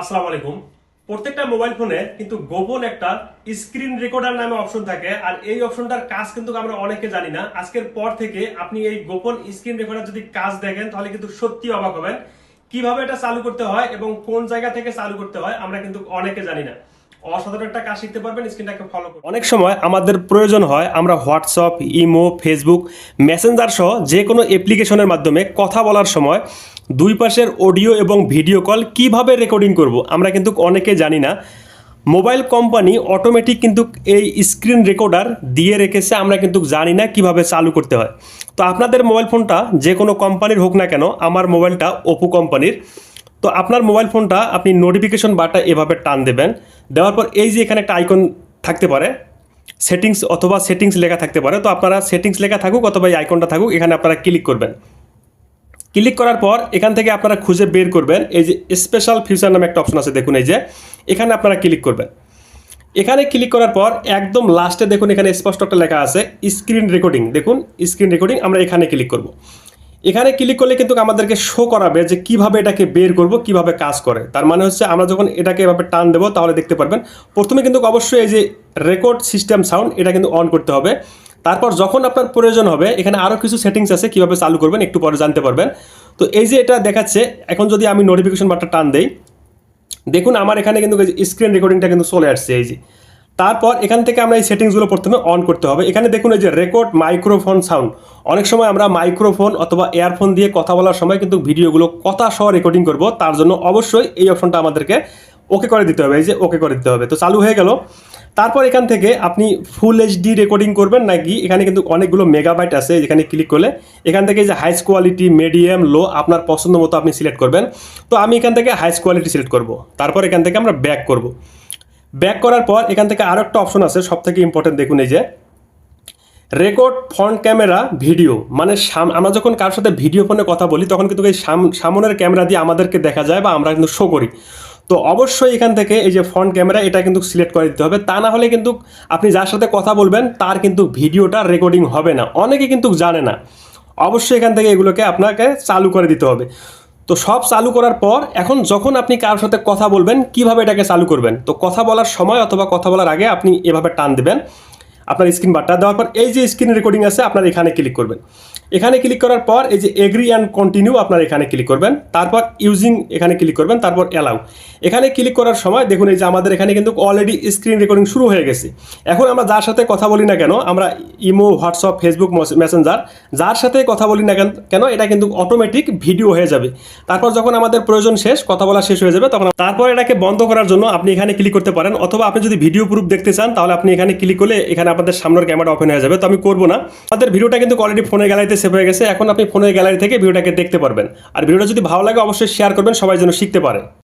আসসালামু আলাইকুম। প্রত্যেকটা মোবাইল ফোনে কিন্তু গোপন একটা স্ক্রিন রেকর্ডার নামে অপশন থাকে, আর এই অপশনটার কাজ কিন্তু আমরা অনেকে জানি না। আজকের পর থেকে আপনি এই গোপন স্ক্রিন রেকর্ডার যদি কাজ দেখেন, তাহলে কিন্তু সত্যি অবাক হবেন। কীভাবে এটা চালু করতে হয় এবং কোন জায়গা থেকে চালু করতে হয়, আমরা কিন্তু অনেকে জানি না। অসাধারণ একটা কাজ শিখতে পারবেন, স্ক্রিনটাকে ফলো করুন অনেক সময় আমাদের প্রয়োজন হয় আমরা হোয়াটসঅ্যাপ, ইমো, ফেসবুক, মেসেঞ্জার সহ যে কোনো অ্যাপ্লিকেশনের মাধ্যমে কথা বলার সময় দুই পাশের অডিও এবং ভিডিও কল কীভাবে রেকর্ডিং করব আমরা কিন্তু অনেকে জানি না। মোবাইল কোম্পানি অটোমেটিক কিন্তু এই স্ক্রিন রেকর্ডার দিয়ে রেখেছে, আমরা কিন্তু জানি না কীভাবে চালু করতে হয়। তো আপনাদের মোবাইল ফোনটা যে কোনো কোম্পানির হোক না কেন, আমার মোবাইলটা ওপো কোম্পানির। তো আপনার মোবাইল ফোনটা আপনি নোটিফিকেশন বারটা এভাবে টান দেবেন। দেওয়ার পর এই যে এখানে একটা আইকন থাকতে পারে সেটিংস অথবা সেটিংস লেখা থাকতে পারে, তো আপনারা সেটিংস লেখা থাকুক অথবা এই আইকনটা থাকুক, এখানে আপনারা ক্লিক করবেন। ক্লিক করার পর এখান থেকে আপনারা খুঁজে বের করবেন, এই যে স্পেশাল ফিউচার নামে একটা অপশন আছে, দেখুন এই যে, এখানে আপনারা ক্লিক করবেন। এখানে ক্লিক করার পর একদম লাস্টে দেখুন এখানে স্পষ্ট একটা লেখা আছে স্ক্রিন রেকর্ডিং দেখুন স্ক্রিন রেকর্ডিং আমরা এখানে ক্লিক করব। এখানে ক্লিক করলে কিন্তু আমাদেরকে শো করাবে যে কীভাবে এটাকে বের করব, কীভাবে কাজ করে। তার মানে হচ্ছে আমরা যখন এটাকে এভাবে টান দেবো, তাহলে দেখতে পারবেন, প্রথমে কিন্তু অবশ্যই এই যে রেকর্ড সিস্টেম সাউন্ড এটা কিন্তু অন করতে হবে। তারপর যখন আপনার প্রয়োজন হবে, এখানে আরও কিছু সেটিংস আছে, কীভাবে চালু করবেন, একটু পরে জানতে পারবেন। তো এই যে এটা দেখাচ্ছে, এখন যদি আমি নোটিফিকেশন বারটা টান দেই, দেখুন আমার এখানে কিন্তু স্ক্রিন রেকর্ডিংটা কিন্তু চলে আসছে, এই যে। তারপর এখান থেকে আমরা এই সেটিংসগুলো প্রথমে অন করতে হবে। এখানে দেখুন এই যে রেকর্ড মাইক্রোফোন সাউন্ড অনেক সময় আমরা মাইক্রোফোন অথবা এয়ারফোন দিয়ে কথা বলার সময় কিন্তু ভিডিওগুলো কথা সহ রেকর্ডিং করব। তার জন্য অবশ্যই এই অপশনটা আমাদেরকে ওকে করে দিতে হবে। এই যে ওকে করে দিতে হবে। তো চালু হয়ে গেল। তারপর এখান থেকে আপনি ফুল এইচডি রেকর্ডিং করবেন। নাকি এখানে কিন্তু অনেকগুলো মেগাবাইট আছে এখানে ক্লিক করলে। এখান থেকে যে হাইস কোয়ালিটি মিডিয়াম লো আপনার পছন্দ মতো আপনি সিলেক্ট করবেন। তো আমি এখান থেকে হাইস কোয়ালিটি সিলেক্ট করব। তারপর এখান থেকে আমরা ব্যাক করব। ব্যাক করার পর এখান থেকে আরও একটা অপশন আছে সব থেকে ইম্পর্টেন্ট দেখুন এই যে রেকর্ড ফ্রন্ট ক্যামেরা ভিডিও মানে সাম- আমরা যখন কার সাথে ভিডিও ফোনে কথা বলি, তখন কিন্তু এই সাম- সামনের ক্যামেরা দিয়ে আমাদেরকে দেখা যায় বা আমরা কিন্তু শো করি। তো অবশ্যই এখান থেকে এই যে ফ্রন্ট ক্যামেরা এটা কিন্তু সিলেক্ট করে দিতে হবে। তা না হলে কিন্তু আপনি যার সাথে কথা বলবেন, তার কিন্তু ভিডিওটা রেকর্ডিং হবে না। অনেকে কিন্তু জানে না। অবশ্যই এখান থেকে এগুলোকে আপনাকে চালু করে দিতে হবে। তো সব চালু করার পর এখন যখন আপনি কারোর সাথে কথা বলবেন, কীভাবে এটাকে চালু করবেন? তো কথা বলার সময় অথবা কথা বলার আগে আপনি এভাবে টান দেবেন। আপনার স্ক্রিন বারটা দেওয়ার পর এই যে স্ক্রিন রেকর্ডিং আছে, আপনার এখানে ক্লিক করবেন। এখানে ক্লিক করার পর এই যে এগ্রি অ্যান্ড কন্টিনিউ আপনার এখানে ক্লিক করবেন। তারপর ইউজিং এখানে ক্লিক করবেন, তারপর অ্যালাউ এখানে ক্লিক করার সময় দেখুন এই যে আমাদের এখানে কিন্তু অলরেডি স্ক্রিন রেকর্ডিং শুরু হয়ে গেছে। এখন আমরা যার সাথে কথা বলি না কেন, আমরা ইমো, হোয়াটসঅ্যাপ ফেসবুক মেসেঞ্জার যার সাথে কথা বলি না কেন- এটা কিন্তু অটোমেটিক ভিডিও হয়ে যাবে। তারপর যখন আমাদের প্রয়োজন শেষ, কথা বলা শেষ হয়ে যাবে, তখন তারপর এটাকে বন্ধ করার জন্য আপনি এখানে ক্লিক করতে পারেন, অথবা আপনি যদি ভিডিও প্রুফ দেখতে চান, তাহলে আপনি এখানে ক্লিক করলে এখানে আপনাদের সামনের ক্যামেরা ওপেন হয়ে যাবে। তো আমি করব না। আমাদের ভিডিওটা কিন্তু অলরেডি ফোনে গ্যালারিতে সেভ হয়ে গেছে। এখন আপনি ফোনের গ্যালারি থেকে ভিডিওটাকে দেখতে পারবেন। আর ভিডিওটা যদি ভালো লাগে, অবশ্যই শেয়ার করবেন। সবাই যেন শিখতে পারে।